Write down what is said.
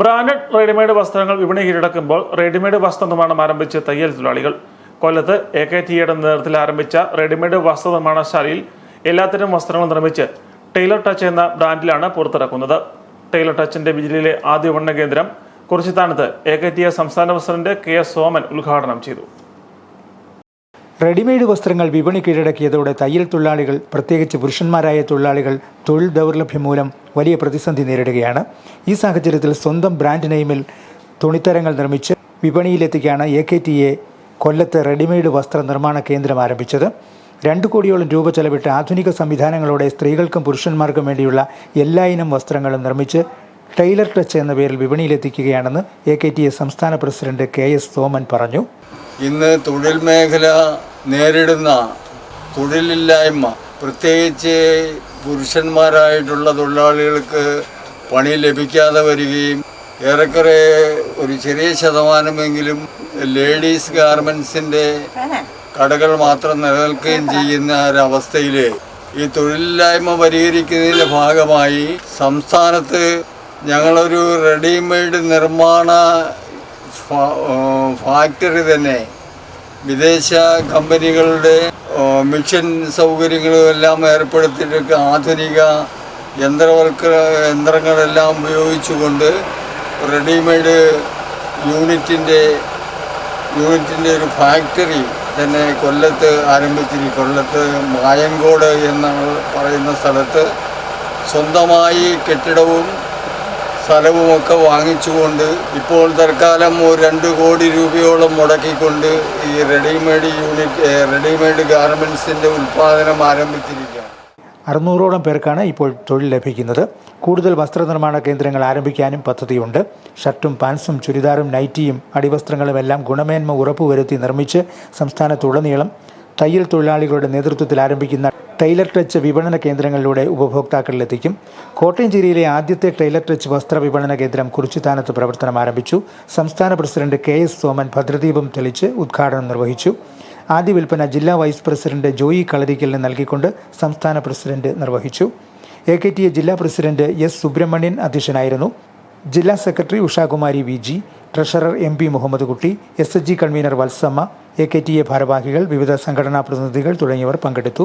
Branded readymade വസ്ത്രങ്ങൾ വിപണി കീഴടക്കുമ്പോൾ readymade വസ്ത്ര നിർമ്മാണം ആരംഭിച്ച തയ്യൽ തൊഴിലാളികൾ. കൊല്ലത്ത് എ കെ ടിയുടെ നേതൃത്വത്തിൽ ആരംഭിച്ച റെഡിമെയ്ഡ് വസ്ത്ര നിർമ്മാണശാലയിൽ എല്ലാത്തരം വസ്ത്രങ്ങൾ നിർമ്മിച്ച് ടൈലർ ടച്ച് എന്ന ബ്രാൻഡിലാണ് പുറത്തിറക്കുന്നത്. ടൈലർ ടച്ചിന്റെ ബിജിലിയിലെ ആദ്യ വണ്ണ കേന്ദ്രം കുറിച്ചിത്താനത്ത് എ കെ ടി എ സംസ്ഥാന പ്രസിഡന്റ് കെ എസ് സോമൻ ഉദ്ഘാടനം ചെയ്തു. റെഡിമെയ്ഡ് വസ്ത്രങ്ങൾ വിപണി കീഴടക്കിയതോടെ തയ്യൽ തൊഴിലാളികൾ പ്രത്യേകിച്ച് പുരുഷന്മാരായ തൊഴിലാളികൾ തൊഴിൽ ദൗർലഭ്യം മൂലം വലിയ പ്രതിസന്ധി നേരിടുകയാണ്. ഈ സാഹചര്യത്തിൽ സ്വന്തം ബ്രാൻഡ് നെയിമിൽ തുണിത്തരങ്ങൾ നിർമ്മിച്ച് വിപണിയിലെത്തിക്കാണ് എ കെ ടി എ കൊല്ലത്ത് റെഡിമെയ്ഡ് വസ്ത്ര നിർമ്മാണ കേന്ദ്രം ആരംഭിച്ചത്. രണ്ട് കോടിയോളം രൂപ ചെലവിട്ട് ആധുനിക സംവിധാനങ്ങളോടെ സ്ത്രീകൾക്കും പുരുഷന്മാർക്കും വേണ്ടിയുള്ള എല്ലാ ഇനം വസ്ത്രങ്ങളും നിർമ്മിച്ച് ടൈലർ ടച്ച് എന്ന പേരിൽ വിപണിയിലെത്തിക്കുകയാണെന്ന് എ കെ ടി എ സംസ്ഥാന പ്രസിഡന്റ് കെ എസ് സോമൻ പറഞ്ഞു. ഇന്ന് തൊഴിൽ മേഖല നേരിടുന്ന തൊഴിലില്ലായ്മ പ്രത്യേകിച്ച് പുരുഷന്മാരായിട്ടുള്ള തൊഴിലാളികൾക്ക് പണി ലഭിക്കാതെ വരികയും ഏറെക്കുറെ ഒരു ചെറിയ ശതമാനമെങ്കിലും ലേഡീസ് ഗാർമെൻസിന്റെ കടകൾ മാത്രം നിലനിൽക്കുകയും ചെയ്യുന്ന ഒരവസ്ഥയിൽ ഈ തൊഴിലില്ലായ്മ പരിഹരിക്കുന്നതിന്റെ ഭാഗമായി സംസ്ഥാനത്ത് ഞങ്ങളൊരു റെഡിമെയ്ഡ് നിർമ്മാണ ഫാക്ടറി തന്നെ വിദേശ കമ്പനികളുടെ മിഷൻ സൗകര്യങ്ങളും എല്ലാം ഏർപ്പെടുത്തിയിട്ട് ആധുനിക യന്ത്രവൽക്ക യന്ത്രങ്ങളെല്ലാം ഉപയോഗിച്ചുകൊണ്ട് റെഡിമെയ്ഡ് യൂണിറ്റിന്റെ യൂണിറ്റിന്റെ ഒരു ഫാക്ടറി തന്നെ കൊല്ലത്ത് ആരംഭിച്ചിരിക്കും കൊല്ലത്ത് മായങ്കോട് എന്ന് പറയുന്ന സ്ഥലത്ത് സ്വന്തമായി കെട്ടിടവും സ്ഥലവുമൊക്കെ വാങ്ങിച്ചുകൊണ്ട് ഇപ്പോൾ തൽക്കാലം ഒരു രണ്ട് കോടി രൂപയോളം മുടക്കിക്കൊണ്ട് ഈ റെഡിമെയ്ഡ് യൂണിറ്റ് റെഡിമെയ്ഡ് ഗാർമെൻസിന്റെ ഉൽപ്പാദനം ആരംഭിച്ചിരിക്കുകയാണ്. അറുന്നൂറോളം പേർക്കാണ് ഇപ്പോൾ തൊഴിൽ ലഭിക്കുന്നത്. കൂടുതൽ വസ്ത്രനിർമ്മാണ കേന്ദ്രങ്ങൾ ആരംഭിക്കാനും പദ്ധതിയുണ്ട്. ഷർട്ടും പാൻസും ചുരിദാറും നൈറ്റിയും അടിവസ്ത്രങ്ങളും എല്ലാം ഗുണമേന്മ ഉറപ്പുവരുത്തി നിർമ്മിച്ച് സംസ്ഥാനത്തുടനീളം തയ്യൽ തൊഴിലാളികളുടെ നേതൃത്വത്തിൽ ആരംഭിക്കുന്ന ടൈലർ ടച്ച് വിപണന കേന്ദ്രങ്ങളിലൂടെ ഉപഭോക്താക്കളിലെത്തിക്കും. കോട്ടയം ജില്ലയിലെ ആദ്യത്തെ ടൈലർ ടച്ച് വസ്ത്ര വിപണന കേന്ദ്രം കുറിച്ചിത്താനത്ത് പ്രവർത്തനം ആരംഭിച്ചു. സംസ്ഥാന പ്രസിഡന്റ് കെ എസ് സോമൻ ഭദ്രദീപം തെളിച്ച് ഉദ്ഘാടനം നിർവഹിച്ചു. ആദ്യ വിൽപ്പന ജില്ലാ വൈസ് പ്രസിഡന്റ് ജോയി കളരിക്കലിന് നൽകിക്കൊണ്ട് സംസ്ഥാന പ്രസിഡന്റ് നിർവഹിച്ചു. എ കെ ടി എ ജില്ലാ പ്രസിഡന്റ് എസ്. സുബ്രഹ്മണ്യൻ അധ്യക്ഷനായിരുന്നു. ജില്ലാ secretary Ushakumari V G treasurer M P Muhammad Kutty S H G convener Valsamma A K T A ഭാരവാഹികൾ വിവിധ സംഘടനാ പ്രതിനിധികൾ തുടങ്ങിയവർ പങ്കെടുത്തു.